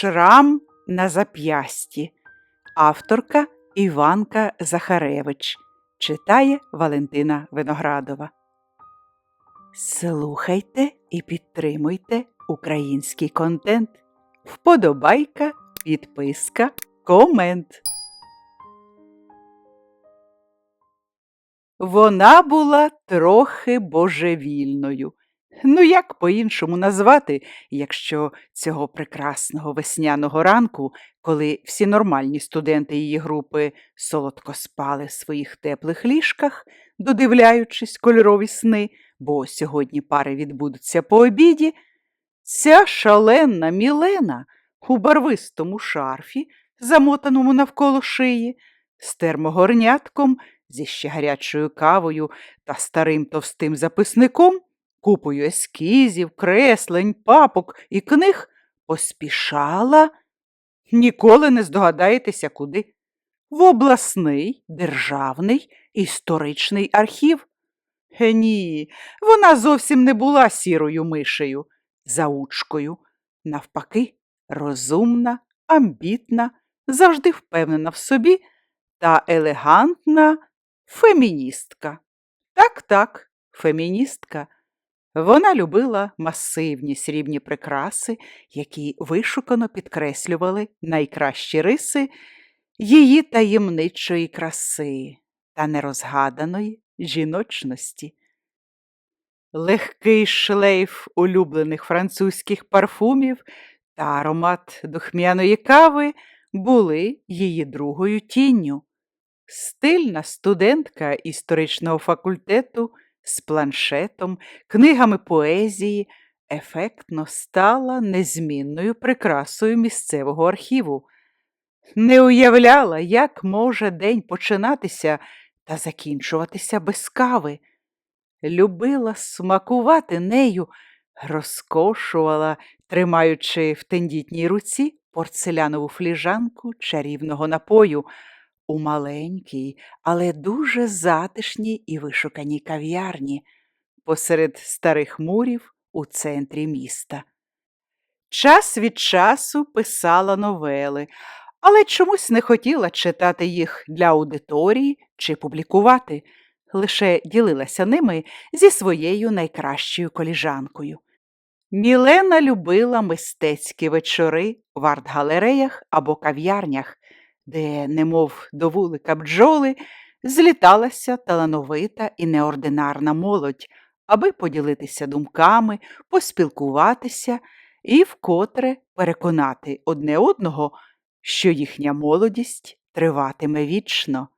Шрам на зап'ясті. Авторка Іванка Захаревич. Читає Валентина Виноградова. Слухайте і підтримуйте український контент. Вподобайка, підписка, комент. Вона була трохи божевільною. Ну, як по-іншому назвати, якщо цього прекрасного весняного ранку, коли всі нормальні студенти її групи солодко спали в своїх теплих ліжках, додивляючись кольорові сни, бо сьогодні пари відбудуться по обіді, ця шаленна Мілена у барвистому шарфі, замотаному навколо шиї, з термогорнятком, зі ще гарячою кавою та старим товстим записником, купою ескізів, креслень, папок і книг поспішала, ніколи не здогадаєтеся куди, в обласний державний історичний архів. Е, ні, вона зовсім не була сірою мишею, заучкою. Навпаки, розумна, амбітна, завжди впевнена в собі та елегантна феміністка. Так, так, феміністка. Вона любила масивні срібні прикраси, які вишукано підкреслювали найкращі риси її таємничої краси та нерозгаданої жіночності. Легкий шлейф улюблених французьких парфумів та аромат духмяної кави були її другою тінню. Стильна студентка історичного факультету з планшетом, книгами поезії ефектно стала незмінною прикрасою місцевого архіву. Не уявляла, як може день починатися та закінчуватися без кави. Любила смакувати нею, розкошувала, тримаючи в тендітній руці порцелянову фліжанку чарівного напою у маленькій, але дуже затишній і вишуканій кав'ярні посеред старих мурів у центрі міста. Час від часу писала новели, але чомусь не хотіла читати їх для аудиторії чи публікувати, лише ділилася ними зі своєю найкращою коліжанкою. Мілена любила мистецькі вечори в арт-галереях або кав'ярнях, де, немов до вулика бджоли, зліталася талановита і неординарна молодь, аби поділитися думками, поспілкуватися і вкотре переконати одне одного, що їхня молодість триватиме вічно.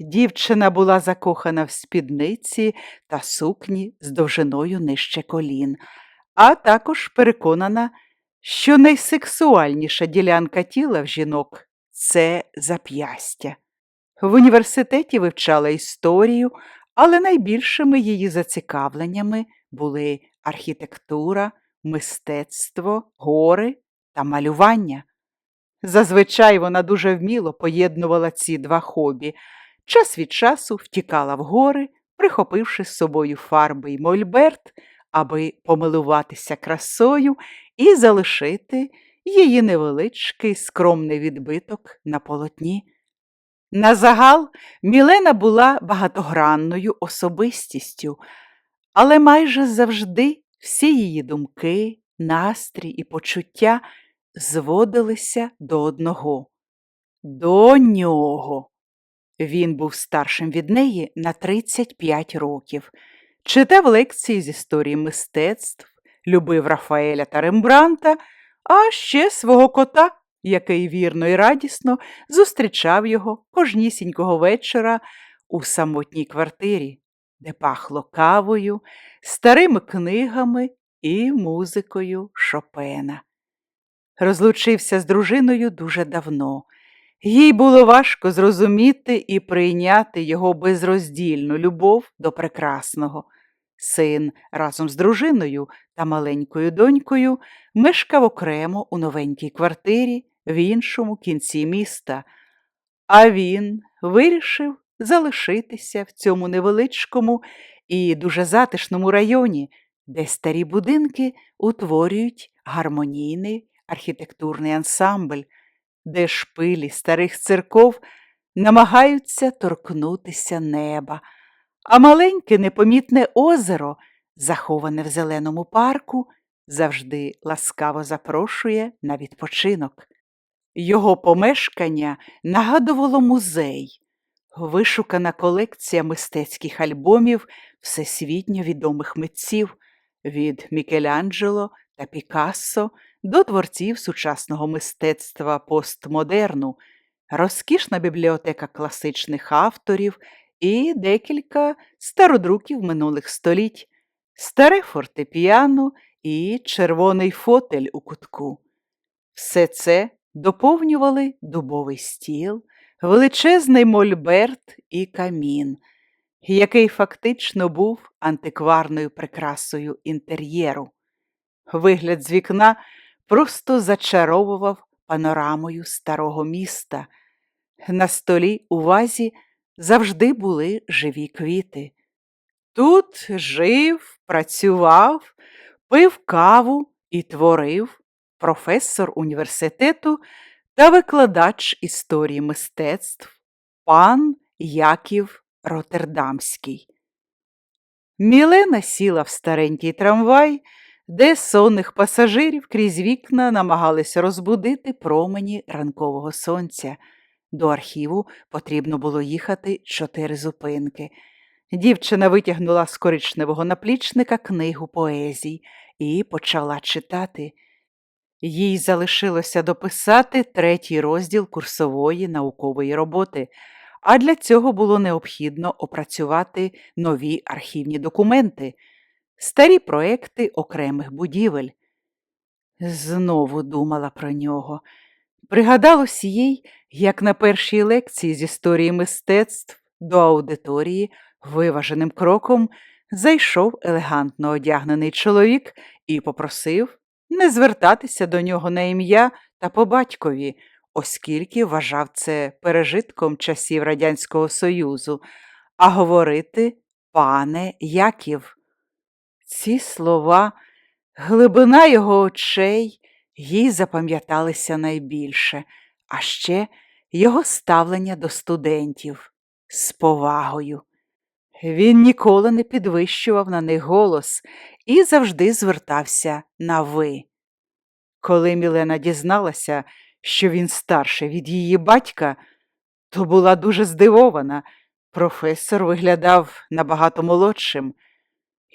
Дівчина була закохана в спідниці та сукні з довжиною нижче колін, а також переконана, що найсексуальніша ділянка тіла в жінок це зап'ястя. В університеті вивчала історію, але найбільшими її зацікавленнями були архітектура, мистецтво, гори та малювання. Зазвичай вона дуже вміло поєднувала ці два хобі, час від часу втікала в гори, прихопивши з собою фарби й мольберт, аби помилуватися красою і залишити її невеличкий скромний відбиток на полотні. На загал Мілена була багатогранною особистістю, але майже завжди всі її думки, настрій і почуття зводилися до одного до нього. Він був старшим від неї на 35 років, читав лекції з історії мистецтв, любив Рафаеля та Рембранта, а ще свого кота, який вірно і радісно зустрічав його кожнісінького вечора у самотній квартирі, де пахло кавою, старими книгами і музикою Шопена. Розлучився з дружиною дуже давно. Їй було важко зрозуміти і прийняти його безроздільну любов до прекрасного. Син разом з дружиною та маленькою донькою мешкав окремо у новенькій квартирі в іншому кінці міста, а він вирішив залишитися в цьому невеличкому і дуже затишному районі, де старі будинки утворюють гармонійний архітектурний ансамбль, де шпилі старих церков намагаються торкнутися неба, а маленьке непомітне озеро, заховане в зеленому парку, завжди ласкаво запрошує на відпочинок. Його помешкання нагадувало музей, вишукана колекція мистецьких альбомів всесвітньо відомих митців від Мікеланджело та Пікассо до творців сучасного мистецтва постмодерну, розкішна бібліотека класичних авторів і декілька стародруків минулих століть, старе фортепіано і червоний фотель у кутку. Все це доповнювали дубовий стіл, величезний мольберт і камін, який фактично був антикварною прикрасою інтер'єру. Вигляд з вікна просто зачаровував панорамою старого міста. На столі у вазі завжди були живі квіти. Тут жив, працював, пив каву і творив професор університету та викладач історії мистецтв пан Яків Роттердамський. Мілена сіла в старенький трамвай, де сонних пасажирів крізь вікна намагались розбудити промені ранкового сонця. До архіву потрібно було їхати чотири зупинки. Дівчина витягнула з коричневого наплічника книгу поезій і почала читати. Їй залишилося дописати третій розділ курсової наукової роботи, а для цього було необхідно опрацювати нові архівні документи, старі проекти окремих будівель. Знову думала про нього. Пригадалось їй, як на першій лекції з історії мистецтв до аудиторії виваженим кроком зайшов елегантно одягнений чоловік і попросив не звертатися до нього на ім'я та по батькові, оскільки вважав це пережитком часів Радянського Союзу, а говорити пане Яків. Ці слова, глибина його очей їй запам'яталися найбільше, а ще його ставлення до студентів з повагою. Він ніколи не підвищував на них голос і завжди звертався на ви. Коли Мілена дізналася, що він старший від її батька, то була дуже здивована. Професор виглядав набагато молодшим.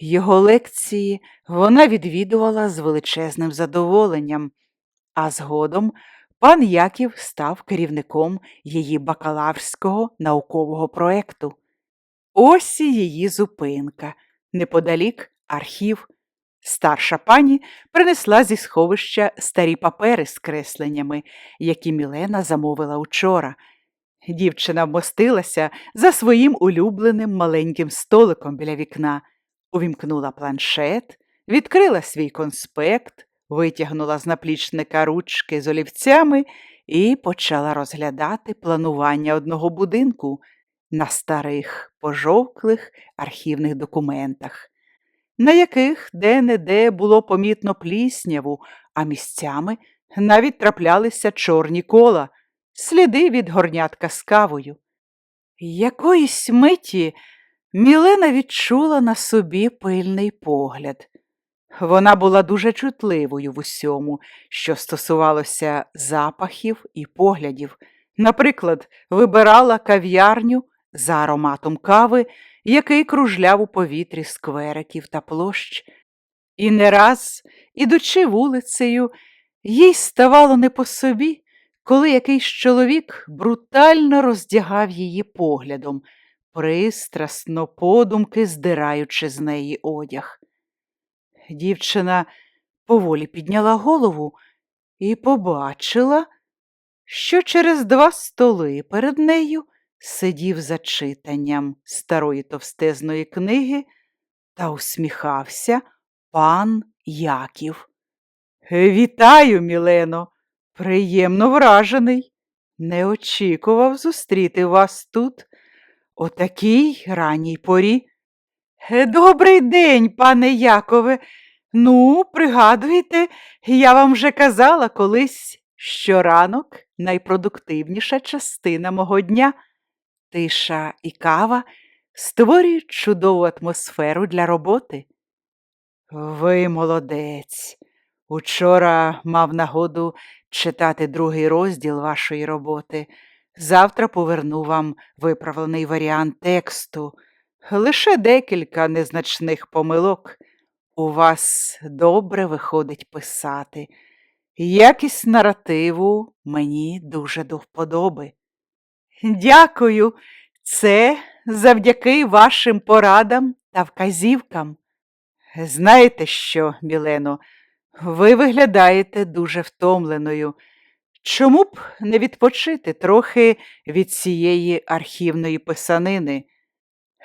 Його лекції вона відвідувала з величезним задоволенням, а згодом пан Яків став керівником її бакалаврського наукового проекту. Ось і її зупинка, неподалік архів. Старша пані принесла зі сховища старі папери з кресленнями, які Мілена замовила учора. Дівчина вмостилася за своїм улюбленим маленьким столиком біля вікна, увімкнула планшет, відкрила свій конспект, витягнула з наплічника ручки з олівцями і почала розглядати планування одного будинку на старих пожовклих архівних документах, на яких де-не-де було помітно плісняву, а місцями навіть траплялися чорні кола, сліди від горнятка з кавою. Якоїсь миті Мілена відчула на собі пильний погляд. Вона була дуже чутливою в усьому, що стосувалося запахів і поглядів. Наприклад, вибирала кав'ярню за ароматом кави, який кружляв у повітрі сквериків та площ. І не раз, ідучи вулицею, їй ставало не по собі, коли якийсь чоловік брутально роздягав її поглядом, пристрасно подумки здираючи з неї одяг. Дівчина поволі підняла голову і побачила, що через два столи перед нею сидів за читанням старої товстезної книги та усміхався пан Яків. Вітаю, Мілено, приємно вражений. Не очікував зустріти вас тут, о такій ранній порі. Добрий день, пане Якове. Ну, пригадуєте, я вам вже казала колись, що ранок найпродуктивніша частина мого дня. Тиша і кава створюють чудову атмосферу для роботи. Ви молодець. Учора мав нагоду читати другий розділ вашої роботи. Завтра поверну вам виправлений варіант тексту. Лише декілька незначних помилок. У вас добре виходить писати. Якість наративу мені дуже до вподоби. Дякую, це завдяки вашим порадам та вказівкам. Знаєте що, Мілено, ви виглядаєте дуже втомленою. Чому б не відпочити трохи від цієї архівної писанини?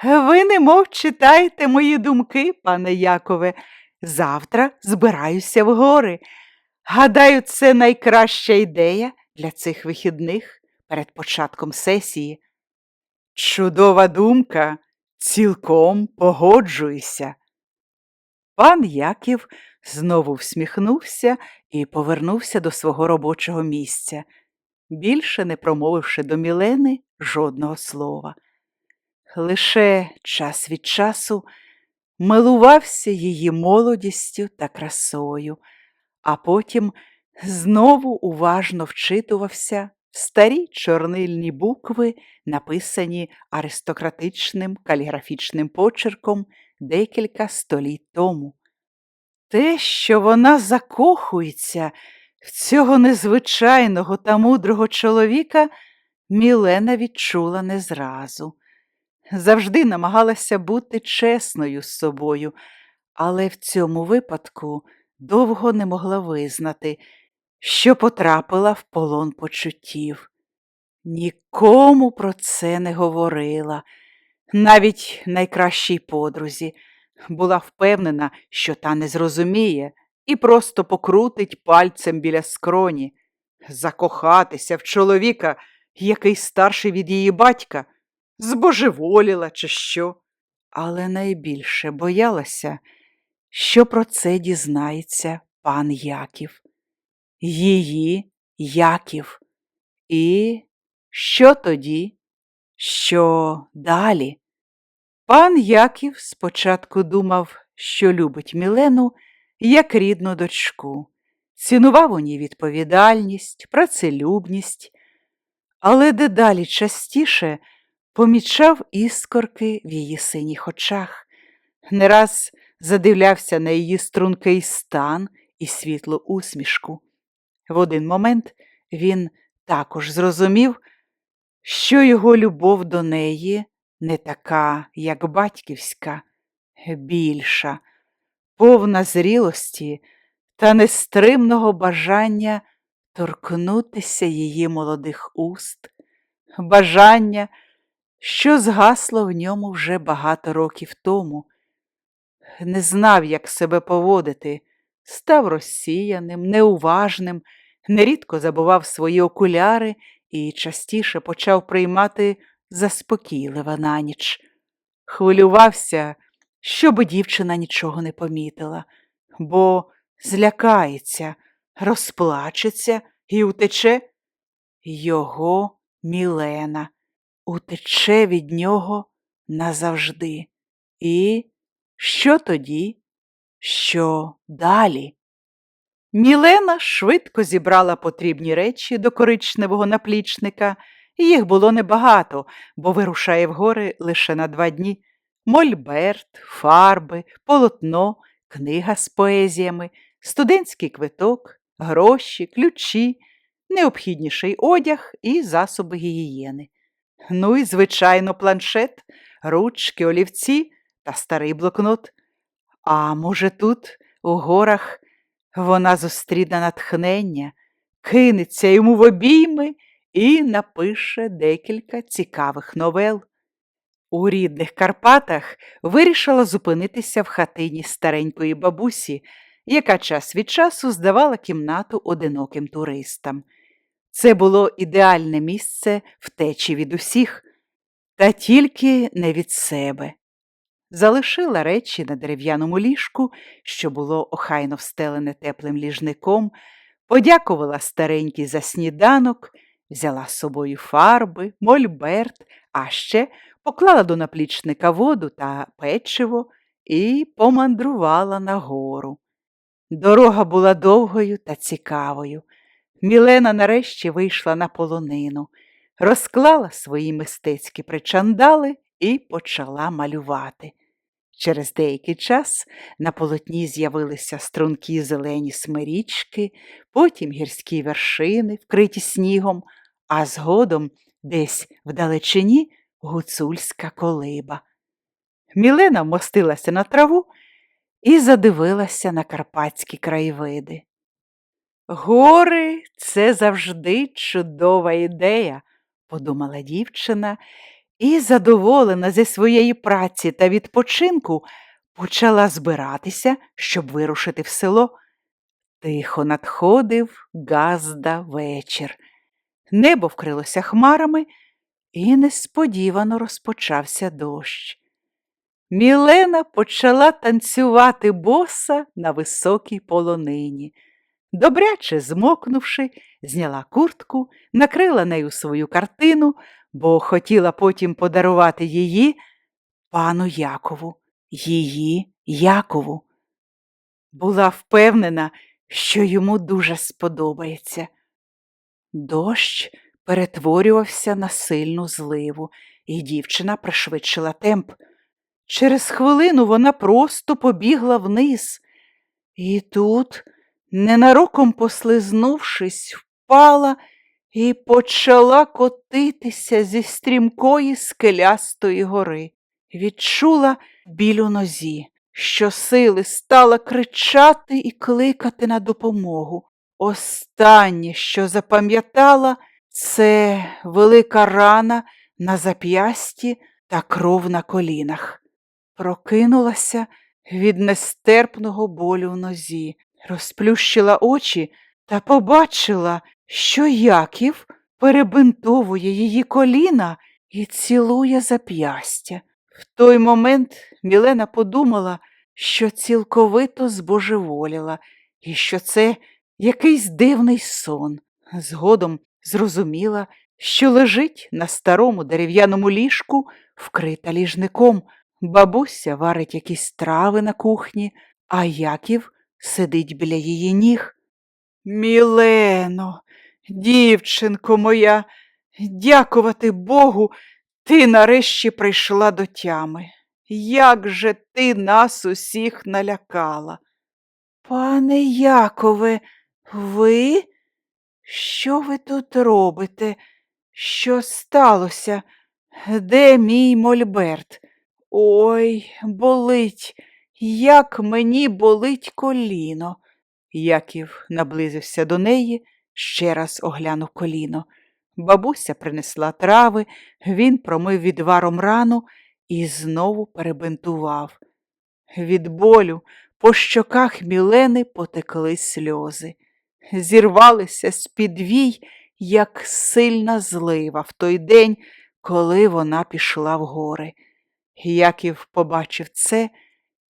Ви немов читаєте мої думки, пане Якове. Завтра збираюся в гори. Гадаю, це найкраща ідея для цих вихідних перед початком сесії. Чудова думка, цілком погоджуюся. Пан Яків знову всміхнувся і повернувся до свого робочого місця, більше не промовивши до Мілени жодного слова. Лише час від часу милувався її молодістю та красою, а потім знову уважно вчитувався в старі чорнильні букви, написані аристократичним каліграфічним почерком декілька століть тому. Те, що вона закохується в цього незвичайного та мудрого чоловіка, Мілена відчула не зразу. Завжди намагалася бути чесною з собою, але в цьому випадку довго не могла визнати, що потрапила в полон почуттів. Нікому про це не говорила, навіть найкращій подрузі. Була впевнена, що та не зрозуміє і просто покрутить пальцем біля скроні. Закохатися в чоловіка, який старший від її батька, збожеволіла, чи що. Але найбільше боялася, що про це дізнається пан Яків. Її Яків. І що тоді? Що далі? Пан Яків спочатку думав, що любить Мілену як рідну дочку, цінував у ній відповідальність, працелюбність, але дедалі частіше помічав іскорки в її синіх очах, не раз задивлявся на її стрункий стан і світлу усмішку. В один момент він також зрозумів, що його любов до неї не така, як батьківська, більша, повна зрілості та нестримного бажання торкнутися її молодих уст, бажання, що згасло в ньому вже багато років тому, не знав, як себе поводити, став розсіяним, неуважним, нерідко забував свої окуляри і частіше почав приймати заспокійлива на ніч. Хвилювався, щоб дівчина нічого не помітила, бо злякається, розплачеться і утече. Його Мілена утече від нього назавжди. І що тоді? Що далі? Мілена швидко зібрала потрібні речі до коричневого наплічника, їх було небагато, бо вирушає в гори лише на два дні. Мольберт, фарби, полотно, книга з поезіями, студентський квиток, гроші, ключі, необхідніший одяг і засоби гігієни. Ну і, звичайно, планшет, ручки, олівці та старий блокнот. А може, тут, у горах, вона зустріне натхнення, кинеться йому в обійми і напише декілька цікавих новел. У рідних Карпатах вирішила зупинитися в хатині старенької бабусі, яка час від часу здавала кімнату одиноким туристам. Це було ідеальне місце втечі від усіх, та тільки не від себе. залишила речі на дерев'яному ліжку, що було охайно встелене теплим ліжником, подякувала старенькій за сніданок, взяла з собою фарби, мольберт, а ще поклала до наплічника воду та печиво і помандрувала нагору. Дорога була довгою та цікавою. Мілена нарешті вийшла на полонину, розклала свої мистецькі причандали і почала малювати. Через деякий час на полотні з'явилися стрункі зелені смирічки, потім гірські вершини, вкриті снігом, а згодом десь вдалечині гуцульська колиба. Мілена вмостилася на траву і задивилася на карпатські краєвиди. Гори це завжди чудова ідея, подумала дівчина і, задоволена зі своєї праці та відпочинку, почала збиратися, щоб вирушити в село. Тихо надходив газда вечір. Небо вкрилося хмарами, і несподівано розпочався дощ. Мілена почала танцювати боса на високій полонині. Добряче змокнувши, зняла куртку, накрила нею свою картину, бо хотіла потім подарувати її пану Якову, її Якову. Була впевнена, що йому дуже сподобається. Дощ перетворювався на сильну зливу, і дівчина пришвидшила темп. Через хвилину вона просто побігла вниз. І тут, ненароком послизнувшись, впала і почала котитися зі стрімкої скелястої гори. Відчула біль у нозі, що сили стала кричати і кликати на допомогу. Останнє, що запам'ятала, це велика рана на зап'ясті та кров на колінах. Прокинулася від нестерпного болю в нозі, розплющила очі та побачила, що Яків перебинтовує її коліна і цілує зап'ястя. В той момент Мілена подумала, що цілковито збожеволіла і що це якийсь дивний сон. Згодом зрозуміла, що лежить на старому дерев'яному ліжку, вкрита ліжником. Бабуся варить якісь трави на кухні, а Яків сидить біля її ніг. Мілено, дівчинко моя, дякувати Богу, ти нарешті прийшла до тями. Як же ти нас усіх налякала? Пане Якове, ви? Що ви тут робите? Що сталося? Де мій мольберт? Ой, болить, як мені болить коліно. Яків наблизився до неї, ще раз оглянув коліно. Бабуся принесла трави, він промив відваром рану і знову перебинтував. Від болю по щоках Мілени потекли сльози, зірвалися з підвій, як сильна злива в той день, коли вона пішла в гори. Яків побачив це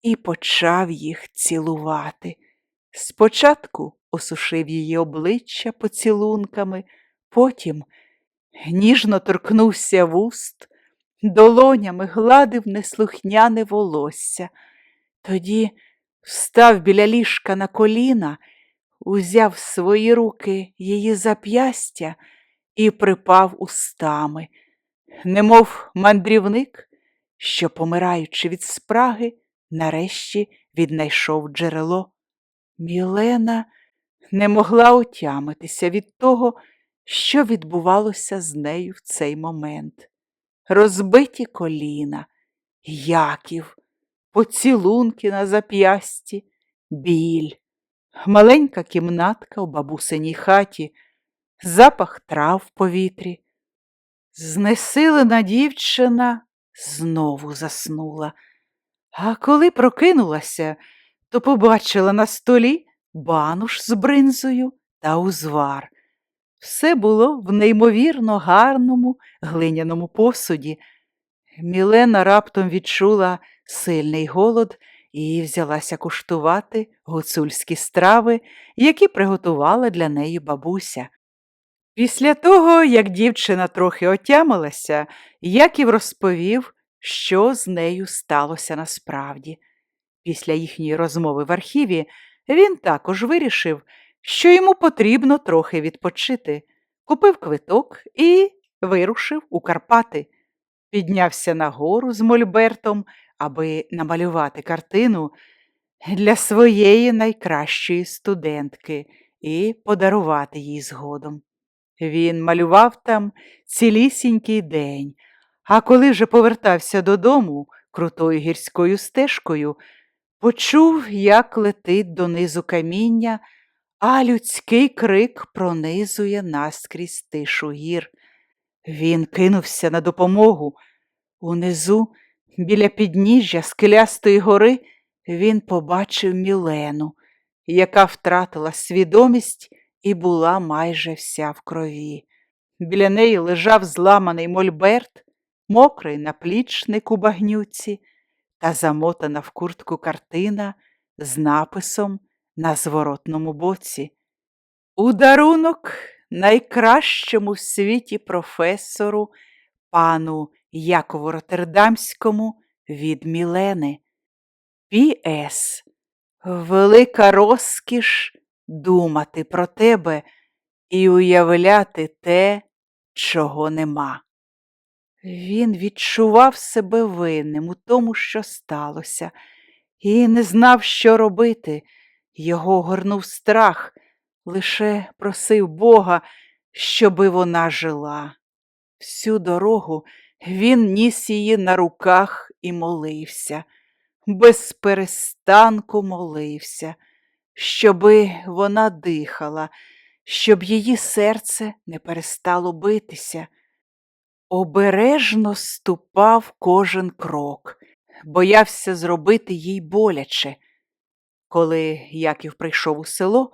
і почав їх цілувати. Спочатку осушив її обличчя поцілунками, потім ніжно торкнувся вуст, долонями гладив неслухняне волосся. Тоді встав біля ліжка на коліна, узяв свої руки її зап'ястя і припав устами, немов мандрівник, що, помираючи від спраги, нарешті віднайшов джерело. Мілена не могла отямитися від того, що відбувалося з нею в цей момент. Розбиті коліна, Яків, поцілунки на зап'ясті, біль, маленька кімнатка у бабусиній хаті, запах трав в повітрі. Знесилена дівчина знову заснула, а коли прокинулася, то побачила на столі бануш з бринзою та узвар. Все було в неймовірно гарному глиняному посуді. Мілена раптом відчула сильний голод і взялася куштувати гуцульські страви, які приготувала для неї бабуся. Після того, як дівчина трохи отямилася, Яків розповів, що з нею сталося насправді. Після їхньої розмови в архіві він також вирішив, що йому потрібно трохи відпочити, купив квиток і вирушив у Карпати. Піднявся на гору з Мольбертом, аби намалювати картину для своєї найкращої студентки і подарувати їй згодом. Він малював там цілісінький день, а коли вже повертався додому крутою гірською стежкою, почув, як летить донизу каміння, а людський крик пронизує наскрізь тишу гір. Він кинувся на допомогу. Унизу, біля підніжжя скелястої гори, він побачив Мілену, яка втратила свідомість і була майже вся в крові. Біля неї лежав зламаний мольберт, мокрий наплічник у багнюці та замотана в куртку картина з написом на зворотному боці. У дарунок найкращому в світі професору, пану Якову Роттердамському від Мілени. Пі.С. Велика розкіш думати про тебе і уявляти те, чого нема. Він відчував себе винним у тому, що сталося, і не знав, що робити. Його горнув страх, лише просив Бога, щоби вона жила. Всю дорогу він ніс її на руках і молився, без перестанку молився, щоби вона дихала, щоб її серце не перестало битися. Обережно ступав кожен крок, боявся зробити їй боляче. Коли Яків прийшов у село,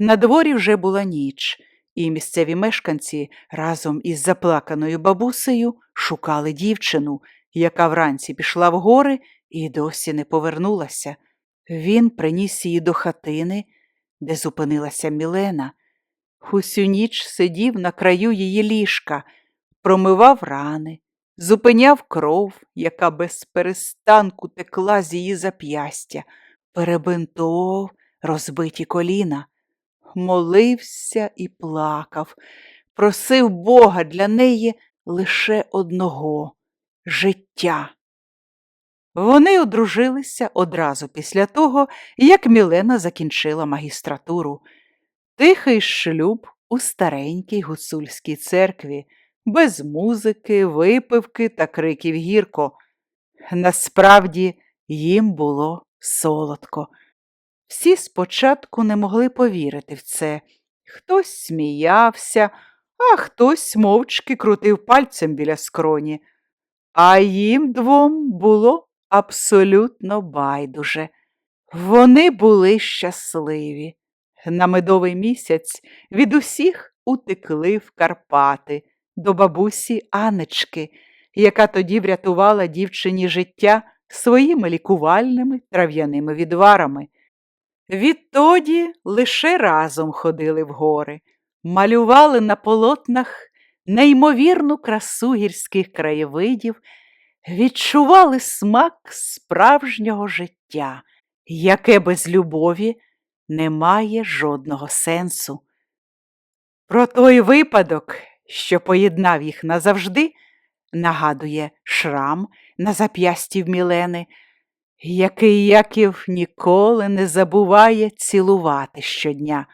на дворі вже була ніч, і місцеві мешканці разом із заплаканою бабусею шукали дівчину, яка вранці пішла в гори і досі не повернулася. Він приніс її до хатини, де зупинилася Мілена. Усю ніч сидів на краю її ліжка, промивав рани, зупиняв кров, яка без перестанку текла з її зап'ястя, перебинтовував розбиті коліна, молився і плакав, просив Бога для неї лише одного життя. Вони одружилися одразу після того, як Мілена закінчила магістратуру. Тихий шлюб у старенькій гуцульській церкві, без музики, випивки та криків гірко. Насправді їм було солодко. Всі спочатку не могли повірити в це. Хтось сміявся, а хтось мовчки крутив пальцем біля скроні. А їм двом було абсолютно байдуже. Вони були щасливі. На медовий місяць від усіх утекли в Карпати до бабусі Анечки, яка тоді врятувала дівчині життя своїми лікувальними трав'яними відварами. Відтоді лише разом ходили в гори, малювали на полотнах неймовірну красу гірських краєвидів, відчували смак справжнього життя, яке без любові не має жодного сенсу. Про той випадок, що поєднав їх назавжди, нагадує шрам на зап'ясті в Мілени, який Яків ніколи не забуває цілувати щодня,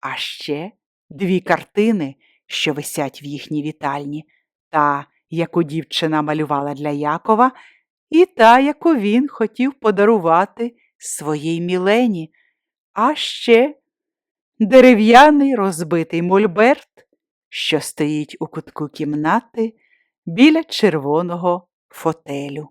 а ще дві картини, що висять в їхній вітальні, та, яку дівчина малювала для Якова, і та, яку він хотів подарувати своїй Мілені, а ще дерев'яний розбитий мольберт, що стоїть у кутку кімнати біля червоного фотелю.